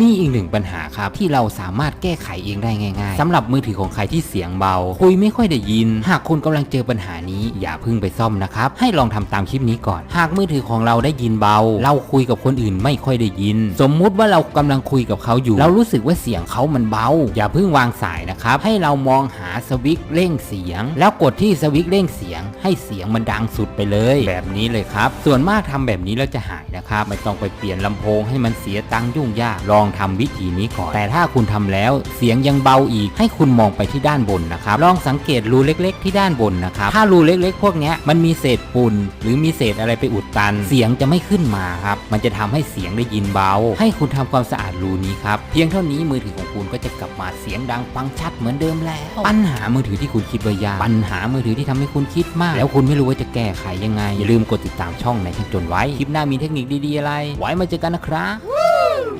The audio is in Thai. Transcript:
มีอีกหนึ่งปัญหาครับ ที่เราสามารถแก้ไขเองได้ง่ายๆสำหรับมือถือของใครที่เสียงเบา คุยไม่ค่อยได้ยิน หากคุณกำลังเจอปัญหานี้ อย่าเพิ่งไปซ่อมนะครับ ให้ลองทำตามคลิปนี้ก่อน หากมือถือของเราได้ยินเบา เราคุยกับคนอื่นไม่ค่อยได้ยิน สมมุติว่าเรากำลังคุยกับเขาอยู่ เรารู้สึกว่าเสียงเขามันเบา อย่าเพิ่งวางสายนะครับ ให้เรามองหาสวิตช์เร่งเสียง แล้วกดที่สวิตช์เร่งเสียง ให้เสียงมันดังสุดไปเลย แบบนี้เลยครับ ส่วนมากทำแบบนี้แล้วจะหายนะครับ ไม่ต้องไปเปลี่ยนลำโพงให้มันเสียตังค์ยุ่งยากลององทำวิธีนี้ก่อน แต่ถ้าคุณทำแล้วเสียงยังเบาอีก ให้คุณมองไปที่ด้านบนนะครับลองสังเกตรูเล็ก ๆ ที่ด้านบนนะครับถ้ารูเล็ก ๆ พวกนี้มันมีเศษฝุ่นหรือมีเศษอะไรไปอุดตัน เสียงจะไม่ขึ้นมาครับมันจะทำให้เสียงได้ยินเบา ให้คุณทำความสะอาดรูนี้ครับเพียงเท่านี้มือถือของคุณก็จะกลับมาเสียงดังฟังชัดเหมือนเดิมแล้ว ปัญหามือถือที่คุณคิดว่ายากปัญหามือถือที่ทำให้คุณคิดมาก แล้วคุณไม่รู้ว่าจะแก้ไขยังไงอย่าลืมกดติดตามช่องในช่างจนไว้คลิปหน้ามีเทคนิคดีๆอะไร ไว้มาเจอกันนะครับ